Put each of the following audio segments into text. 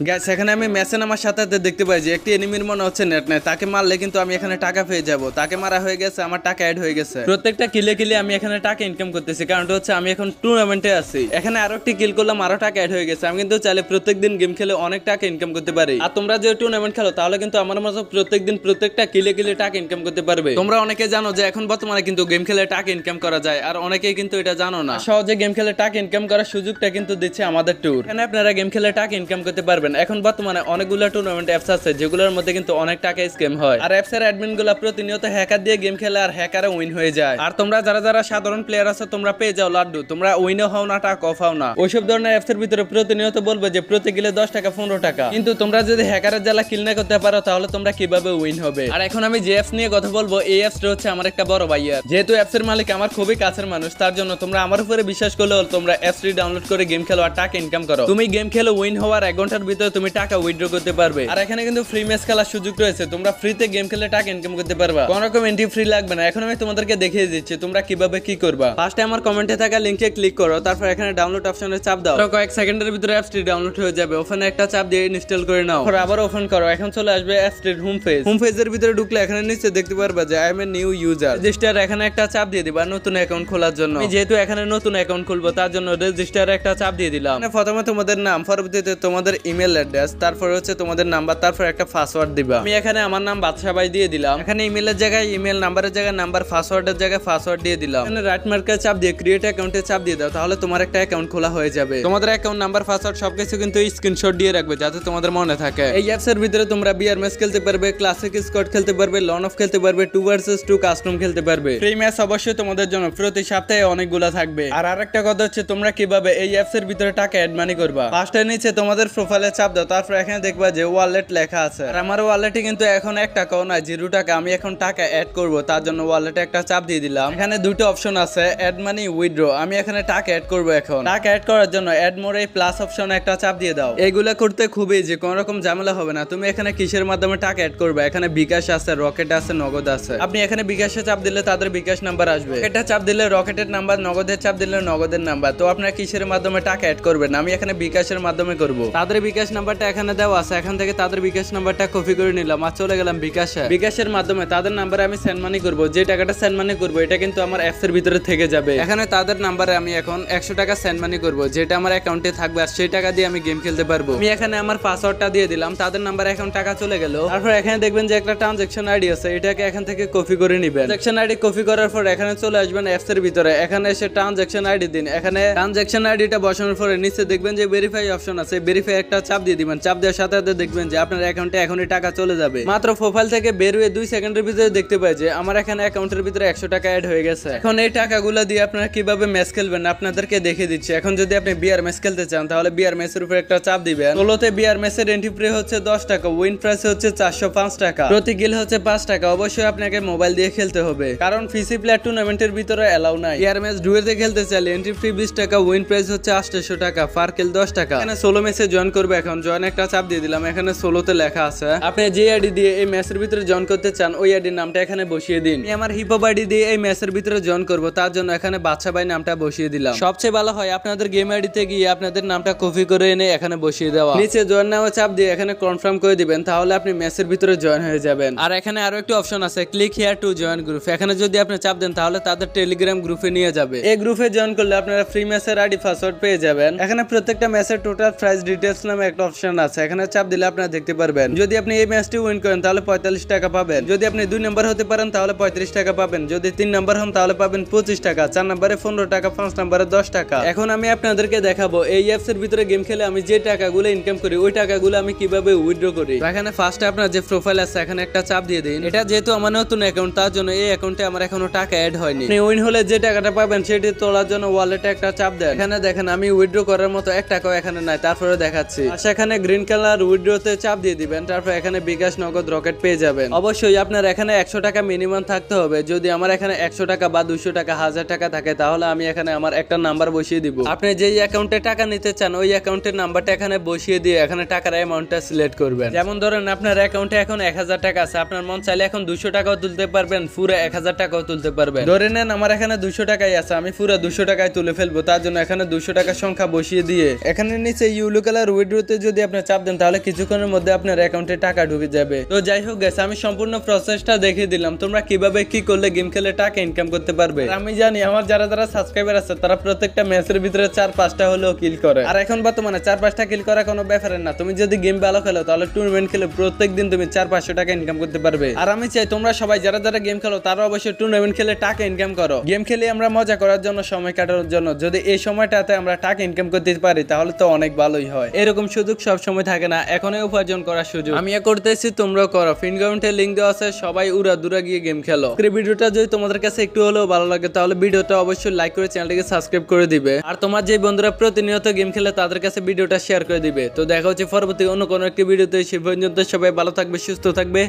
Gas এখানে আমি ম্যাচে নামার সাথে দেখতে পাই যে একটি এনিমির মনে হচ্ছে নেট নাই। তাকে মারলে কিন্তু আমি এখানে টাকা পেয়ে যাব। তাকে মারা হয়ে গেছে, আমার টাকা অ্যাড হয়ে গেছে। প্রত্যেকটা কিলে কিলে আমি এখানে টাকা ইনকাম করতেছি। কারণটা হচ্ছে আমি এখন টুর্নামেন্টে আছি। এখানে আরও একটি কিল করলাম, আরও টাকা অ্যাড হয়ে গেছে। আমি কিন্তু চাইলে প্রত্যেকদিন গেম খেলে অনেক টাকা ইনকাম করতে পারি। আর তোমরা যে টুর্নামেন্ট খেলো, তাহলে কিন্তু আমার মতো প্রত্যেকদিন প্রত্যেকটা কিলে কিলে টাকা ইনকাম করতে পারবে। তোমরা অনেকে জানো যে এখন বর্তমানে কিন্তু গেম খেলে টাকা ইনকাম করা যায়, আর অনেকেই কিন্তু এটা জানো না। সহজে গেম খেলে টাকা ইনকাম করার সুযোগটা কিন্তু দিচ্ছে আমাদের ট্যুর এখানে আপনারা গেম খেলে টাকা ইনকাম করতে পারবেন। এখন বর্তমানে অনেকগুলো টুর্নামেন্ট অ্যাপস আছে, যেগুলোর মধ্যে কিন্তু অনেক টাকা স্ক্যাম হয়। আর অ্যাপস এর অ্যাডমিনগুলো প্রতিনিয়ত হ্যাকার দিয়ে গেম খেলে আর হ্যাকারে উইন হয়ে যায়। আর তোমরা যারা যারা সাধারণ প্লেয়ার আছো, তোমরা পেয়ে যাও লাড্ডু। তোমরা উইনও হও না, টাকা অফ হও না। ওইসব ধরনের অ্যাপস এর ভিতরে প্রতিনিয়ত বলবে যে, প্রতি গেলে দশ টাকা, পনেরো টাকা। কিন্তু তোমরা যদি হ্যাকারের জ্বালা কিল না করতে পারো, তাহলে তোমরা কীভাবে উইন হবে? আর এখন আমি যে অ্যাপস নিয়ে কথা বলব, এই অ্যাপসটা হচ্ছে আমার একটা বড় ভাইয়ার যেহেতু অ্যাপস এর মালিক আমার খুবই কাছের মানুষ, তার জন্য তোমরা আমার উপরে বিশ্বাস করলেও তোমরা অ্যাপসটি ডাউনলোড করে গেম খেলো আর টাকা ইনকাম করো। তুমি গেম খেলে উইন হওয়ার এক ঘণ্টার ভিতরে তুমি টাকা উইথড্র করতে পারবে। আর এখানে কিন্তু ফ্রি ম্যাচ খেলার সুযোগ রয়েছে। তোমরা ফ্রিতে গেম খেলে টাকা ইনকাম করতে পারবা। কোন রকম এন্ট্রি ফ্রি লাগবে না। এখন আমি তোমাদেরকে দেখিয়ে দিচ্ছি তোমরা কীভাবে কি করবা। ফার্স্টে আমার কমেন্টে থাকা লিংকে ক্লিক করো। তারপর এখানে ডাউনলোড অপশনে চাপ দাও। কয়েক সেকেন্ডের ভিতরে অ্যাপসটি ডাউনলোড হয়ে যাবে। ওখানে একটা চাপ দিয়ে ইনস্টল করে নাও। আবার ওপেন করো। এখন চলে আসবে অ্যাপসটির হোম পেজ হোম পেজের ভিতরে ঢুকলে এখানে নিচে দেখতে পারবা যে I am a new user register এখানে একটা চাপ দিয়ে দিবা নতুন অ্যাকাউন্ট খোলার জন্য। যেহেতু এখানে নতুন অ্যাকাউন্ট খুলবো, তার জন্য রেজিস্টার একটা চাপ দিয়ে দিলাম। প্রথমে তোমাদের নাম, পরবর্তীতে তোমাদের ইমেল অ্যাড্রেস, তারপর হচ্ছে তোমাদের নাম্বার, তারপর একটা পাসওয়ার্ড দিবা। আমি এখানে আমার নাম বাদশা ভাই দিয়ে দিলাম। এখানে ইমেলের জায়গায় ইমেল, নাম্বারের জায়গায় নাম্বার পাসওয়ার্ডের জায়গায় পাসওয়ার্ড দিয়ে দিলাম। এখানে রাইট মার্কের চাপ দিয়ে ক্রিয়েট অ্যাকাউন্টে চাপ দিয়ে দাও, তাহলে তোমার একটা অ্যাকাউন্ট খোলা হয়ে যাবে। তোমাদের অ্যাকাউন্ট নাম্বার পাসওয়ার্ড সবকিছু কিন্তু স্ক্রিনশট দিয়ে রাখবে, যাতে তোমাদের মনে থাকে। এই অ্যাপস এর ভিতরে তোমরা বিআর ম্যাচ খেলতে পারবে ক্লাসিক স্কোয়াড খেলতে পারবে লন অফ খেলতে পারবে টু ভার্সেস টু কাস্টম খেলতে পারবে। ফ্রি ম্যাচ অবশ্যই তোমাদের জন্য, প্রতি সপ্তাহে অনেকগুলো থাকবে। আর আরেকটা কথা হচ্ছে, তোমরা কীভাবে এই অ্যাপস এর ভিতরে টাকা অ্যাড মানি করবা? ফার্স্টের নিচে তোমাদের প্রোফাইলে চাপ দাও, তারপর এখানে দেখবা যে ওয়ালেট লেখা আছে। আর আমার ওয়ালেটে কিন্তু এখন এক টাকাও না জিরো টাকা আমি এখন টাকা অ্যাড করব, তার জন্য ওয়ালেটে একটা চাপ দিয়ে দিলাম। এখানে দুটো অপশন আছে অ্যাড মানি উইথড্র আমি এখানে টাকা অ্যাড করব এখন। টাকা অ্যাড করার জন্য অ্যাড মোর এই প্লাস অপশনে একটা চাপ দিয়ে দাও। এগুলা করতে খুবই যে কোনো রকম ঝামেলা হবে না। তুমি এখানে কিসের মাধ্যমে টাকা অ্যাড করবে? এখানে বিকাশ আছে রকেট আছে, নগদ আছে। আপনি এখানে বিকাশে চাপ দিলে তাদের বিকাশ নাম্বার আসবে। এটা চাপ দিলে রকেটের নাম্বার নগদের চাপ দিলে নগদের নাম্বার তো আপনারা কিসের মাধ্যমে টাকা অ্যাড করবেন? আমি এখানে বিকাশের মাধ্যমে করব। তাদের বিকাশ নাম্বারটা এখানে দেওয়া আছে। এখান থেকে তাদের বিকাশ নাম্বারটা কপি করে নিলাম আর চলে গেলাম বিকাশে। বিকাশের মাধ্যমে তাদের নাম্বারে আমি সেন্ড মানি করব। যে টাকাটা সেন্ড মানি করব, এটা কিন্তু আমার অ্যাপস এর ভিতরে থেকে যাবে। এখানে তাদের নাম্বারে আমি এখন একশো টাকা সেন্ড মানি করব, যেটা আমার অ্যাকাউন্টে থাকবে আর সেই টাকা দিয়ে আমি গেম খেলতে পারব। আমি এখানে আমার পাসওয়ার্ডটা দিয়ে দিলাম, তাদের নাম্বারে এখন টাকা চলে গেল। তারপর এখানে দেখবেন যে একটা ট্রানজেকশন আইডি আছে, এটাকে এখান থেকে কপি করে নিবেন। ট্রানজেকশন আইডি কপি করার পর এখানে চলে আসবেন অ্যাপস এর ভিতরে। এখানে এসে ট্রানজেকশন আইডি দিন। এখানে ট্রানজেকশন আইডিটা বসানোর পরে নিচে দেখবেন যে ভেরিফাই অপশন আছে। ভেরিফাই একটা চাপ দিয়ে দিবেন। চাপ দেওয়ার সাথে সাথে দেখবেন যে আপনার অ্যাকাউন্টে এখনই টাকা চলে যাবে। মাত্র প্রোফাইল থেকে বের হয়ে দুই সেকেন্ডের ভিতরে দেখতে পাই যে আমার এখানে অ্যাকাউন্টের ভিতরে একশো টাকা অ্যাড হয়ে গেছে। এখন এই টাকাগুলো দিয়ে আপনারা কীভাবে ম্যাচ খেলবেন আপনাদেরকে দেখে দিচ্ছি। এখন যদি আপনি বিয়ার ম্যাচ খেলতে চান, তাহলে বিয়ার ম্যাচের উপর একটা চাপ দিবেন। ষোলোতে বিয়ার ম্যাচের এন্ট্রি ফ্রি হচ্ছে দশ টাকা উইন প্রাইস হচ্ছে চারশো পাঁচ টাকা। প্রতি গিল হচ্ছে পাঁচ টাকা, অবশ্যই আপনাকে মোবাইল দিয়ে খেলতে হবে। কারণ ফিসি প্লেয়ার টুর্নামেন্টের ভিতরে অ্যালাউ নাই। বিয়ার ম্যাচ ডুয়েতে খেলতে চাইলে এন্ট্রি ফ্রি বিশ টাকা উইন প্রাইস হচ্ছে আটশো টাকা ফার খেল দশ টাকা। এখানে ষোলো ম্যাচে জয়েন করবে এখন। জয়েন একটা চাপ দিয়ে দিলাম, এখানে ষোলোতে লেখা আছে, আপনি যে আইডি দিয়ে এই ম্যাচের ভিতরে জয়েন করতে চান, ওই আইডির নামটা এখানে বসিয়ে দিন। আমি আমার হিপহপ আইডি দিয়ে এই ম্যাচের ভিতরে জয়েন করব, তার জন্য এখানে বাচ্চা ভাই নামটা বসিয়ে দিলাম। সবচেয়ে ভালো হয় আপনাদের গেম আইডিতে গিয়ে আপনাদের নামটা কপি করে এনে এখানে বসিয়ে দেওয়া। নিচে জয়েন নামে চাপ দিয়ে এখানে কনফার্ম করে দিবেন, তাহলে আপনি ম্যাচের ভিতরে জয়েন হয়ে যাবেন। আর এখানে আরও একটি অপশন আছে click here to join group এখানে যদি আপনি চাপ দেন, তাহলে তাদের টেলিগ্রাম গ্রুপে নিয়ে যাবে। এই গ্রুপে জয়েন করলে আপনারা ফ্রি ম্যাচের আইডি পাসওয়ার্ড পেয়ে যাবেন। এখানে প্রত্যেকটা ম্যাচের টোটাল প্রাইস ডিটেলস নামে একটা অপশন আছে। এখানে চাপ দিলে আপনারা দেখতে পারবেন। যদি আপনি এই ম্যাচটি উইন করেন, তাহলে পঁয়তাল্লিশ টাকা পাবেন। যদি আপনি দুই নম্বর হতে পারেন, তাহলে পঁয়ত্রিশ টাকা পাবেন। যদি তিন নম্বর হন, তাহলে পাবেন পঁচিশ টাকা। চার নম্বরে পনেরো টাকা, পাঁচ নম্বরে দশ টাকা। এখন আমি আপনাদেরকে দেখাবো, এই অ্যাপস এর ভিতরে গেম খেলে আমি যে টাকাগুলো ইনকাম করি, ওই টাকাগুলো আমি কীভাবে উইথড্র করি। এখানে ফার্স্টে আপনার যে প্রোফাইল আছে, এখানে একটা চাপ দিয়ে দিন। এটা যেহেতু আমার নতুন অ্যাকাউন্ট তার জন্য এই অ্যাকাউন্টে আমার এখনও টাকা অ্যাড হয়নি। আপনি উইন হলে যে টাকাটা পাবেন, সেটি তোলার জন্য ওয়ালেটে একটা চাপ দেন। এখানে দেখেন, আমি উইথড্র করার মতো এক টাকাও এখানে নাই, তারপরে দেখাচ্ছি। সেখানে গ্রিন কালার উইথড্রতে চাপ দিয়ে দিবেন, তারপর এখানে বিকাশ নগদ রকেট পেয়ে যাবেন। অবশ্যই আপনার এখানে একশো টাকা মিনিমাম থাকতে হবে। যদি আমার এখানে একশো টাকা বা দুশো টাকা, হাজার টাকা থাকে, তাহলে আমি এখানে আমার একটা নাম্বার বসিয়ে দিব। আপনি যেই অ্যাকাউন্টে টাকা নিতে চান, ওই অ্যাকাউন্টের নাম্বারটা এখানে বসিয়ে দিয়ে এখানে টাকার অ্যামাউন্টটা সিলেক্ট করবেন। যেমন ধরেন আপনার অ্যাকাউন্টে এখন এক হাজার টাকা আছে, আপনার মন চাইলে এখন দুশো টাকাও তুলতে পারবেন, পুরো এক হাজার টাকাও তুলতে পারবেন। ধরে নেন আমার এখানে দুশো টাকাই আছে, আমি পুরো দুশো টাকায় তুলে ফেলব, তার জন্য এখানে দুশো টাকার সংখ্যা বসিয়ে দিয়ে, এখানে নিচে ইউলো কালার উইড্রো শুরুতে যদি আপনি চাপ দেন, তাহলে কিছুক্ষণের মধ্যে আপনার অ্যাকাউন্টে টাকা ঢুকে যাবে। তো যাই হোক গেছে আমি সম্পূর্ণ প্রসেসটা দেখিয়ে দিলাম। তোমরা কীভাবে, কি করলে গেম খেলে টাকা ইনকাম করতে পারবে? আমি জানি, আমার যারা যারা সাবস্ক্রাইবার আছে, তারা প্রত্যেকটা ম্যাচের ভিতরে চার, পাঁচটা হলেও কিল করে। আর এখন বর্তমানে চার, পাঁচটা কিল করা কোনো ব্যাপারের না। তুমি যদি গেম ভালো খেলো, তাহলে টুর্নামেন্ট খেলে প্রত্যেক দিন তুমি চার, পাঁচশো টাকা ইনকাম করতে পারবে। আর আমি চাই, তোমরা সবাই যারা যারা গেম খেলো, তারা অবশ্যই টুর্নামেন্ট খেলে টাকা ইনকাম করো। গেম খেলে আমরা মজা করার জন্য, সময় কাটানোর জন্য, যদি এই সময়টাতে আমরা টাকা ইনকাম করতে পারি, তাহলে তো অনেক ভালোই হয়। এরকম সুযোগ সব সময় থাকে না, এখনই উপার্জন করার সুযোগ। আমি করতেছি, তোমরাও করো। ফিন কমেন্টের লিঙ্ক দেওয়া আছে, সবাই উড়া দুরা গিয়ে গেম খেলো। ভিডিওটা যদি তোমাদের কাছে একটু হলেও ভালো লাগে, তাহলে ভিডিওটা অবশ্যই লাইক করে চ্যানেলটিকে সাবস্ক্রাইব করে দিবে। আর তোমার যে বন্ধুরা প্রতিনিয়ত গেম খেলে, তাদের কাছে ভিডিওটা শেয়ার করে দিবে। তো দেখা হচ্ছে পরবর্তী অন্য কোনো একটি ভিডিওতে, সে পর্যন্ত সবাই ভালো থাকবে, সুস্থ থাকবে।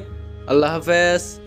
আল্লাহ হাফেজ।